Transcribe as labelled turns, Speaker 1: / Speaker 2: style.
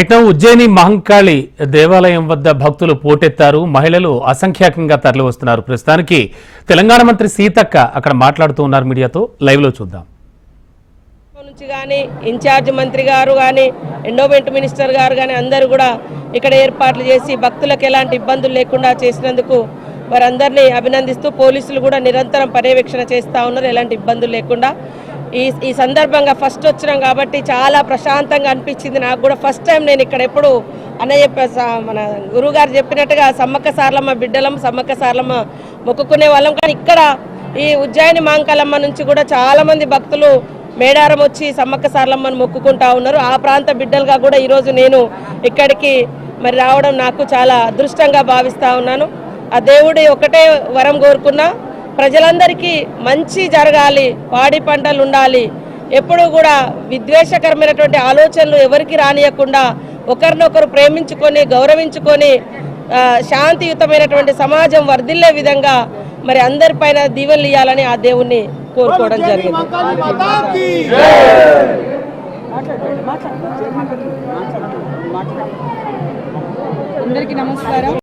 Speaker 1: ఇక ఉజ్జయిని మహంకాళి దేవాలయం వద్ద భక్తులు పోటెత్తారు. మహిళలు అసంఖ్యాకంగా తరలివస్తున్నారు. ప్రస్తుతానికి తెలంగాణ మంత్రి సీతక్క అక్కడ మాట్లాడుతూ ఉన్నారు మీడియాతో. లైవ్లో చూద్దాం.
Speaker 2: నుంచి కానీ ఇన్ఛార్జ్ మంత్రి గారు కానీ ఎండోమెంట్ మినిస్టర్ గారు కానీ అందరూ కూడా ఇక్కడ ఏర్పాట్లు చేసి భక్తులకు ఎలాంటి ఇబ్బందులు లేకుండా చేసినందుకు వారందరినీ అభినందిస్తూ పోలీసులు కూడా నిరంతరం పర్యవేక్షణ చేస్తూ ఉన్నారు. ఎలాంటి ఇబ్బందులు లేకుండా ఈ ఈ సందర్భంగా ఫస్ట్ వచ్చినాం కాబట్టి చాలా ప్రశాంతంగా అనిపించింది. నాకు కూడా ఫస్ట్ టైం నేను ఇక్కడ ఎప్పుడు అన్న చెప్పే మన గురువుగారు చెప్పినట్టుగా సమ్మక్క సార్లమ్మ బిడ్డలం సమ్మక్క సార్లమ్మ మొక్కుకునే వాళ్ళం. కానీ ఇక్కడ ఈ ఉజ్జాయిని మాంకాలమ్మ నుంచి కూడా చాలా మంది భక్తులు మేడారం వచ్చి సమ్మక్క సార్లమ్మను మొక్కుకుంటా ఉన్నారు. ఆ ప్రాంత బిడ్డలుగా కూడా ఈరోజు నేను ఇక్కడికి మరి రావడం నాకు చాలా అదృష్టంగా భావిస్తా ఉన్నాను. ఆ దేవుడి ఒకటే వరం కోరుకున్నా. ప్రజలందరికీ మంచి జరగాలి పాడి పంటలు ఉండాలి. ఎప్పుడూ కూడా విద్వేషకరమైనటువంటి ఆలోచనలు ఎవరికి రానియకుండా ఒకరినొకరు ప్రేమించుకొని గౌరవించుకొని శాంతియుతమైనటువంటి సమాజం వర్ధిల్లే విధంగా మరి అందరిపైన దీవెనలు ఇవ్వాలని ఆ దేవుణ్ణి కోరుకోవడం జరిగింది.
Speaker 3: అందరికీ నమస్కారం.